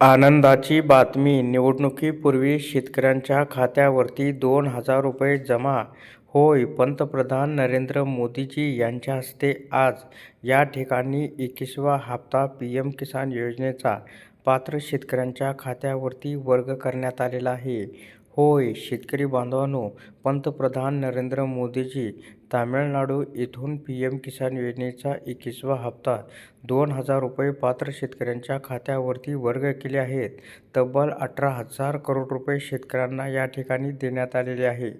आनंदाची बातमी. निवडणुकीपूर्वी शेतकऱ्यांच्या खात्यावरती दोन हजार रुपये जमा. होय पंतप्रधान नरेंद्र मोदीजी यांच्या हस्ते आज. या ठिकाणी एकवीसवा हप्ता पी एम किसान योजनेचा पात्र शेतकऱ्यांच्या खात्यावरती वर्ग करण्यात आलेला आहे. होय शेतकरी बांधवांनो पंतप्रधान नरेंद्र मोदीजी तामिळनाडू येथून पी एम किसान योजनेचा एकवीसवा हप्ता दोन हजार रुपये पात्र शेतकऱ्यांच्या खात्यावरती वर्ग केले आहेत. तब्बल अठरा हजार करोड रुपये शेतकऱ्यांना या ठिकाणी देण्यात आलेले आहे.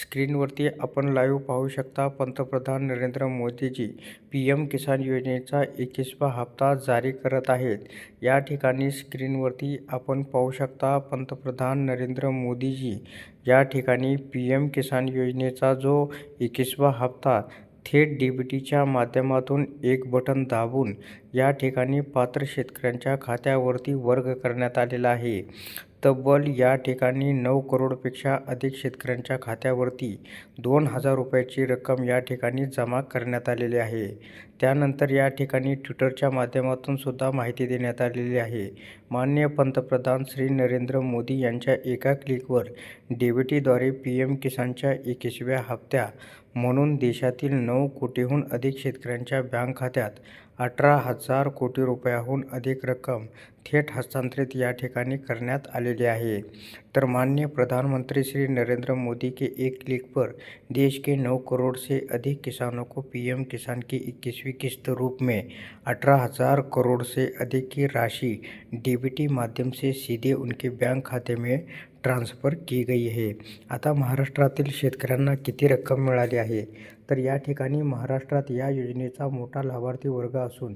स्क्रीनवरती आपण लाईव्ह पाहू शकता पंतप्रधान नरेंद्र मोदीजी पी एम किसान योजनेचा एकवीसवा हप्ता जारी करत आहेत. या ठिकाणी स्क्रीनवरती आपण पाहू शकता पंतप्रधान नरेंद्र मोदीजी या ठिकाणी पी एम किसान योजनेचा जो एकवीसवा हप्ता थेट डीबीटीच्या माध्यमातून एक बटन दाबून या ठिकाणी पात्र शेतकऱ्यांच्या खात्यावरती वर्ग करण्यात आलेला आहे. तब्बल या ठिकाणी नऊ करोडपेक्षा अधिक शेतकऱ्यांच्या खात्यावरती दोन हजार रुपयाची रक्कम या ठिकाणी जमा करण्यात आलेली आहे. त्यानंतर या ठिकाणी ट्विटरच्या माध्यमातून सुद्धा माहिती देण्यात आलेली आहे. माननीय पंतप्रधान श्री नरेंद्र मोदी यांच्या एका क्लिकवर डी पी एम किसानच्या एकवीसव्या हप्त्या म्हणून देशातील नऊ कोटीहून अधिक शेतकऱ्यांच्या बँक खात्यात अठरा हजार कोटी रुपयाहून अधिक रक्कम थेट हस्तांतरित या ठिकाणी करण्यात आलेली आहे. तर माननीय प्रधानमंत्री श्री नरेंद्र मोदी के एक क्लिक पर देश के नौ करोड़ से अधिक किसानों को पीएम किसान की इक्कीसवीं किस्त रूप में अठारह हजार करोड़ से अधिक की राशि डीबीटी माध्यम से सीधे उनके बैंक खाते में ट्रान्सफर की गई आहे. आता महाराष्ट्रातील शेतकऱ्यांना किती रक्कम मिळाली आहे? तर या ठिकाणी महाराष्ट्रात या योजनेचा मोठा लाभार्थी वर्ग असून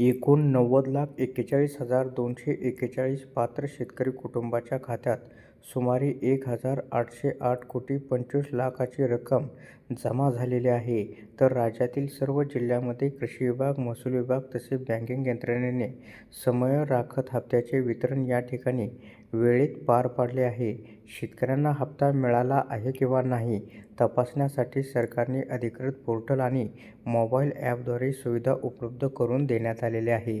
एकूण नव्वद लाख एक्केचाळीस हजार दोनशे एक्केचाळीस पात्र शेतकरी कुटुंबाच्या खात्यात सुमारे एक हजार आठशे आठ कोटी पंचवीस लाखाची रक्कम जमा झालेली आहे. तर राज्यातील सर्व जिल्ह्यामध्ये कृषी विभाग महसूल विभाग तसेच बँकिंग यंत्रणेने समय राखत हप्त्याचे वितरण या ठिकाणी वेळेत पार पाडले आहे. शेतकऱ्यांना हप्ता मिळाला आहे किंवा नाही तपासण्यासाठी सरकारने अधिकृत पोर्टल आणि मोबाईल ॲपद्वारे सुविधा उपलब्ध करून देण्यात आलेली आहे.